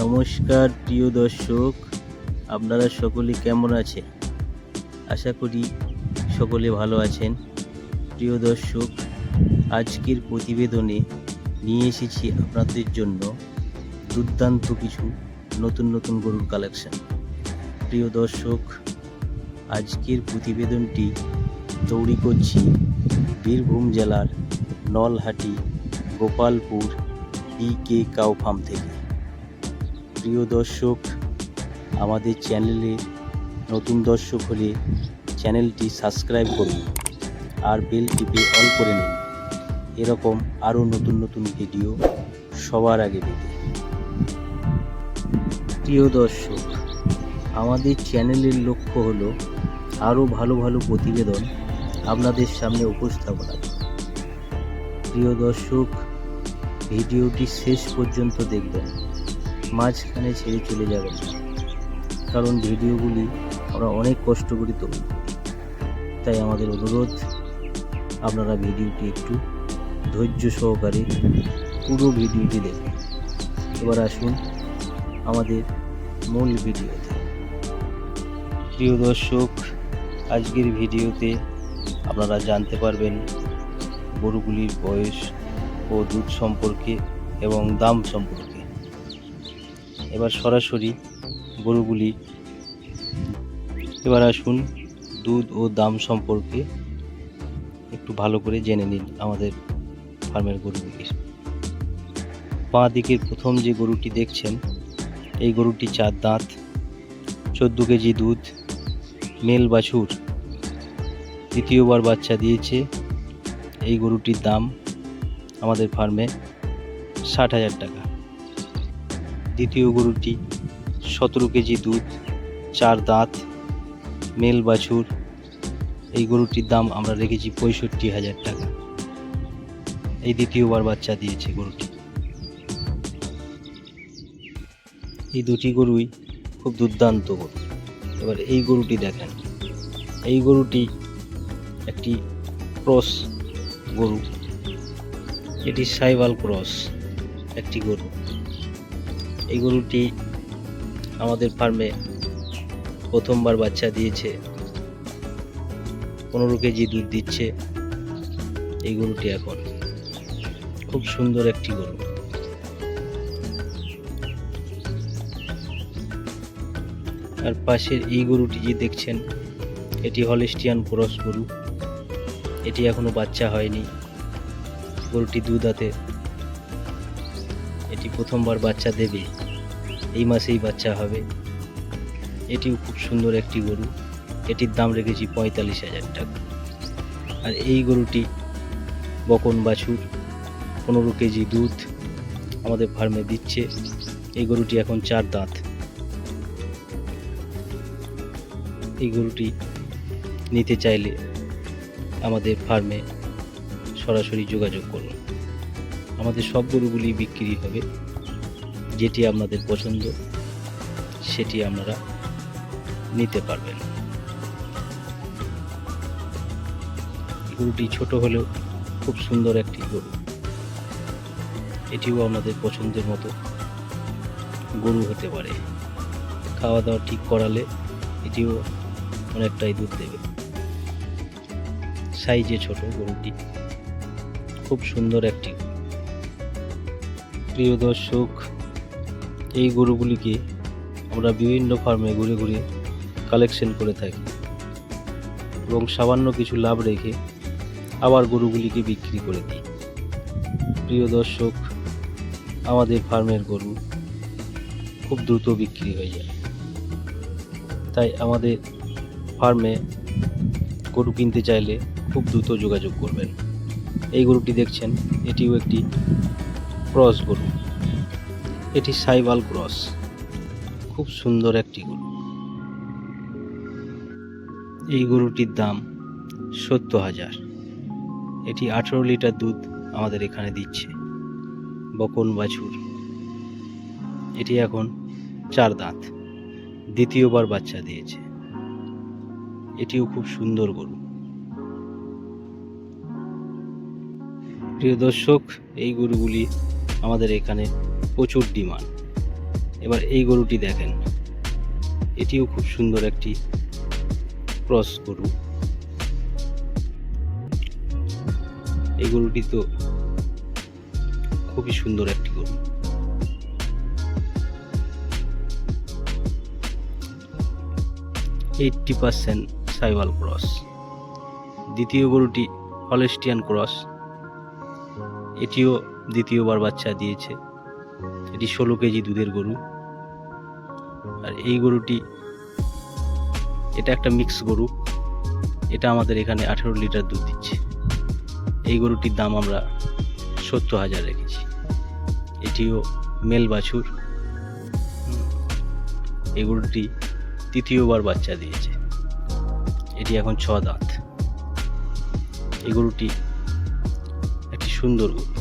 নমস্কার, প্রিয় দর্শক। আপনারা সকলে কেমন আছেন? আশা করি সকলে ভালো আছেন। প্রিয় দর্শক, আজকের প্রতিবেদনে নিয়ে এসেছি আপনাদের জন্য দুর্দান্ত কিছু নতুন নতুন গরুর কালেকশন প্রিয় দর্শক, আজকের প্রতিবেদনটি তৈরি করছি বীরভূম জেলার Nalhati, Gopalpur B K cow farm থেকে। প্রিয় দর্শক, আমাদের চ্যানেলে নতুন দর্শক হলে চ্যানেলটি সাবস্ক্রাইব করুন আর বেল টিপে অল করে নিন। এরকম আরও নতুন নতুন ভিডিও সবার আগে পেতে। প্রিয় দর্শক, আমাদের চ্যানেলের লক্ষ্য হলো আরও ভালো ভালো প্রতিবেদন আপনাদের সামনে উপস্থাপনা প্রিয় দর্শক, ভিডিওটি শেষ পর্যন্ত দেখবেন। মাঝখানে ছেড়ে চলে যাবেন না। কারণ ভিডিওগুলি আমরা অনেক কষ্ট করে তৈরি তাই আমাদের অনুরোধ, আপনারা ভিডিওটি একটু ধৈর্য সহকারে পুরো ভিডিওটি দেখুন। এবার আসুন আমাদের মূল ভিডিওতে। প্রিয় দর্শক, আজকের ভিডিওতে আপনারা জানতে পারবেন গরুগুলির বয়স ও দুধ সম্পর্কে এবং দাম সম্পর্কে। এবার সরাসরি গরুগুলি। এবার আসুন দুধ ও দাম সম্পর্কে একটু ভালো করে জেনে নিন আমাদের ফার্মের গরুগুলির বাঁ দিকের প্রথম যে গরুটি দেখছেন, এই গরুটি চার দাঁত, চোদ্দ কেজি দুধ, মেল বাছুর। দ্বিতীয়বার বাচ্চা দিয়েছে, এই গরুটির দাম আমাদের ফার্মে ষাট হাজার টাকা। দ্বিতীয় গরুটি সতেরো কেজি দুধ, চার দাঁত, মেল বাছুর। এই গরুটির দাম আমরা রেখেছি পঁয়ষট্টি হাজার টাকা। এই দ্বিতীয়বার বাচ্চা দিয়েছে গরুটি। এই দুটি গরুই খুব দুর্দান্ত গরু। এবার এই গরুটি দেখেন। এই গরুটি একটি ক্রস গরু। এটি সাইবাল ক্রস একটি গরু। এই গরুটি আমাদের ফার্মে প্রথমবার বাচ্চা দিয়েছে। পনেরো কেজি দুধ দিচ্ছে এই গরুটি এখন। খুব সুন্দর একটি গরু। আর পাশের এই গরুটি যে দেখছেন, এটি হলিস্টিয়ান ক্রস গরু। এটি এখনও বাচ্চা হয়নি। গরুটি দুধ হাতে এটি প্রথমবার বাচ্চা দেবে, এই মাসেই বাচ্চা হবে। এটিও খুব সুন্দর একটি গরু। এটির দাম রেখেছি পঁয়তাল্লিশ হাজার টাকা। আর এই গরুটি বকন বাছুর, পনেরো কেজি দুধ আমাদের ফার্মে দিচ্ছে। এই গরুটি এখন চার দাঁত। এই গরুটি নিতে চাইলে আমাদের ফার্মে সরাসরি যোগাযোগ করুন। আমাদের সব গরুগুলি বিক্রি হবে। যেটি আপনাদের পছন্দ, সেটি আপনারা নিতে পারবেন। গরুটি ছোট হলেও খুব সুন্দর একটি গরু। এটিও আপনাদের পছন্দের মতো গরু হতে পারে। খাওয়া দাওয়া ঠিক করালে এটিও অনেকটাই দুধ দেবে। সাইজে ছোট গরুটি। খুব সুন্দর একটি গরু। প্রিয় দর্শক, এই গরুগুলিকে আমরা বিভিন্ন ফার্মে ঘুরে ঘুরে কালেকশন করে থাকি এবং সামান্য কিছু লাভ রেখে আবার গরুগুলিকে বিক্রি করে দিই। প্রিয় দর্শক, আমাদের ফার্মের গরু খুব দ্রুত বিক্রি হয়ে যায়। তাই আমাদের ফার্মে গরু কিনতে চাইলে খুব দ্রুত যোগাযোগ করবেন। এই গরুটি দেখছেন, এটিও একটি ক্রস গরু। এটি সাইবাল ক্রস। খুব সুন্দর একটি গরু। এই গরুটির দাম সত্তর হাজার। এটি আঠেরো লিটার দুধ আমাদের এখানে দিচ্ছে। বকন বাছুর। এটি এখন চার দাঁত। দ্বিতীয়বার বাচ্চা দিয়েছে। এটিও খুব সুন্দর গরু। প্রিয় দর্শক, এই গরুগুলি আমাদের এখানে প্রচুর ডিমান্ড। এবার এই গরুটি দেখেন। এটিও খুব সুন্দর একটি ক্রস গরু। এই গরুটি তো খুবই সুন্দর একটি গরু। Eighty percent Sahiwal cross. দ্বিতীয় গরুটি হলেস্টিয়ান ক্রস। এটিও দ্বিতীয়বার বাচ্চা দিয়েছে। এটি ষোলো কেজি দুধের গরু। আর এই গরুটি, এটা একটা মিক্স গরু। এটা আমাদের এখানে আঠেরো লিটার দুধ দিচ্ছে। এই গরুটির দাম আমরা সত্তর হাজার রেখেছি। এটিও মেল বাছুর। এই গরুটি তৃতীয়বার বাচ্চা দিয়েছে। এটি এখন ছ দাঁত। এই গরুটি একটি সুন্দর গরু।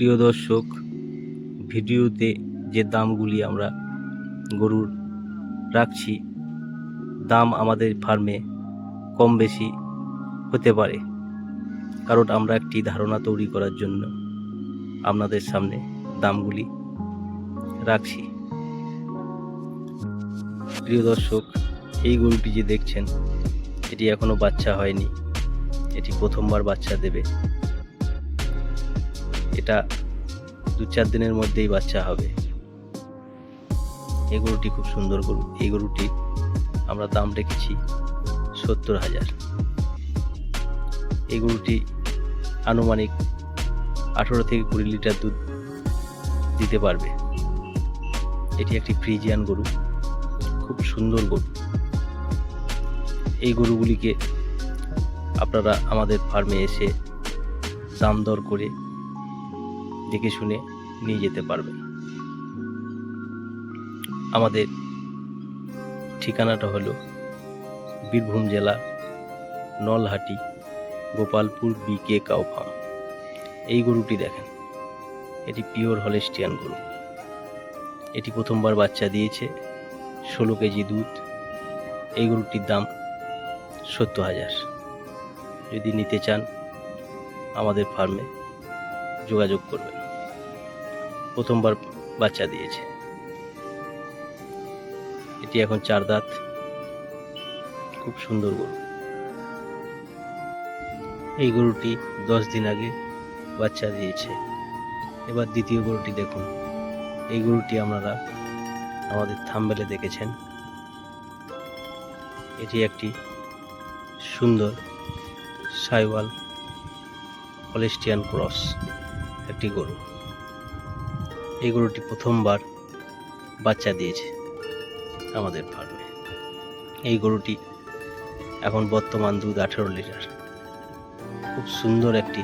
প্রিয় দর্শক, ভিডিওতে যে দামগুলি আমরা গরুর রাখছি, দাম আমাদের ফার্মে কম বেশি হতে পারে। কারণ আমরা একটি ধারণা তৈরি করার জন্য আপনাদের সামনে দামগুলি রাখছি। প্রিয় দর্শক, এই গরুটি যে দেখছেন, এটি এখনও বাচ্চা হয়নি। এটি প্রথমবার বাচ্চা দেবে। এটা দু চার দিনের মধ্যেই বাচ্চা হবে। এই গরুটি খুব সুন্দর গরু। এই গরুটি আমরা দাম রেখেছি সত্তর হাজার। এই গরুটি আনুমানিক আঠেরো থেকে কুড়ি লিটার দুধ দিতে পারবে। এটি একটি ফ্রিজিয়ান গরু। খুব সুন্দর গরু। এই গরুগুলিকে আপনারা আমাদের ফার্মে এসে দাম দর করে দেখে শুনে নিয়ে যেতে পারবেন আমাদের ঠিকানাটা হলো বীরভূম জেলা Nalhati, Gopalpur BK cow farm. এই গরুটি দেখেন, এটি পিওর হলেস্টিয়ান গরু। এটি প্রথমবার বাচ্চা দিয়েছে, ষোলো কেজি দুধ। এই গরুটির দাম সত্তর হাজার। যদি নিতে চান, আমাদের ফার্মে যোগাযোগ করবেন। প্রথমবার বাচ্চা দিয়েছে। এটি এখন চার দাঁত। খুব সুন্দর গরু। এই গরুটি দশ দিন আগে বাচ্চা দিয়েছে। এবার দ্বিতীয় গরুটি দেখুন। এই গরুটি আপনারা আমাদের থাম্বেলে দেখেছেন। এটি একটি সুন্দর সাইওয়াল হলেস্টিয়ান ক্রস একটি গরু। এই গরুটি প্রথমবার বাচ্চা দিয়েছে আমাদের ফার্মে। এই গরুটি এখন বর্তমান দুধ আঠেরো লিটার। খুব সুন্দর একটি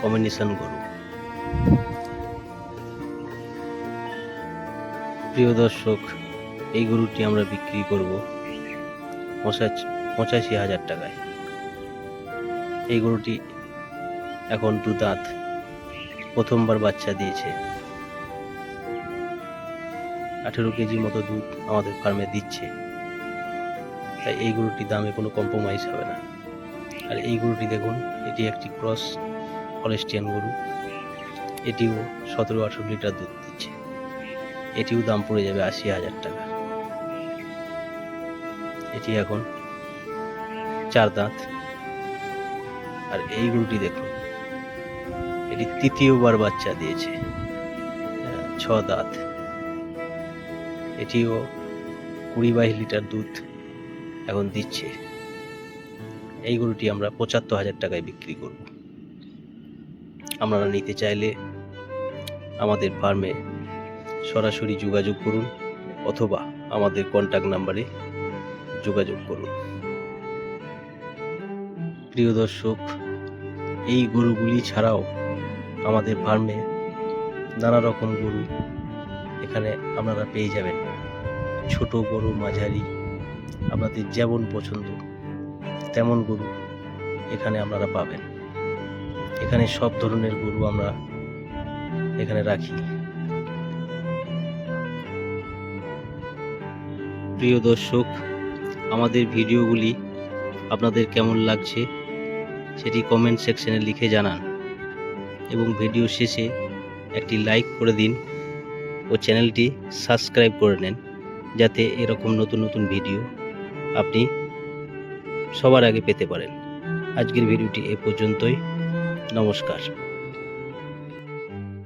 কম্বিনেশন গরু। প্রিয় দর্শক, এই গরুটি আমরা বিক্রি করব পঁচাশি হাজার টাকায়। এই গরুটি এখন দু দাঁত প্রথমবার বাচ্চা দিয়েছে আঠেরো কেজি মতো দুধ আমাদের ফার্মে দিচ্ছে। তাই এই গরুটির দামে কোনো কম্প্রোমাইজ হবে না। আর এই গরুটি দেখুন, এটি একটি ক্রস হলেস্টিয়ান গরু। এটিও সতেরো আঠেরো লিটার দুধ দিচ্ছে। এটিও দাম পড়ে যাবে আশি হাজার টাকা। এটি এখন চার দাঁত। আর এই গরুটি দেখুন, এটি তৃতীয়বার বাচ্চা দিয়েছে। ছ দাঁত। এটিও কুড়ি বাইশ লিটার দুধ এখন দিচ্ছে। এই গরুটি আমরা পঁচাত্তর হাজার টাকায় বিক্রি করব। আপনারা নিতে চাইলে আমাদের ফার্মে সরাসরি যোগাযোগ করুন অথবা আমাদের কন্ট্যাক্ট নাম্বারে যোগাযোগ করুন। প্রিয় দর্শক, এই গরুগুলি ছাড়াও আমাদের ফার্মে নানা রকম গরু এখানে আপনারা পেয়ে যাবেন। ছোট গরু মাঝারি, আপনাদের যেমন পছন্দ, তেমন গরু এখানে আপনারা পাবেন। এখানে সব ধরনের গরু আমরা এখানে রাখি। প্রিয় দর্শক, আমাদের ভিডিওগুলি আপনাদের কেমন লাগছে সেটি কমেন্ট সেকশনে লিখে জানান এবং ভিডিও শেষে একটি লাইক করে দিন। ও চ্যানেলটি সাবস্ক্রাইব করে নেন যাতে এরকম নতুন নতুন ভিডিও আপনি সবার আগে পেতে পারেন। আজকের ভিডিওটি এ পর্যন্তই। নমস্কার।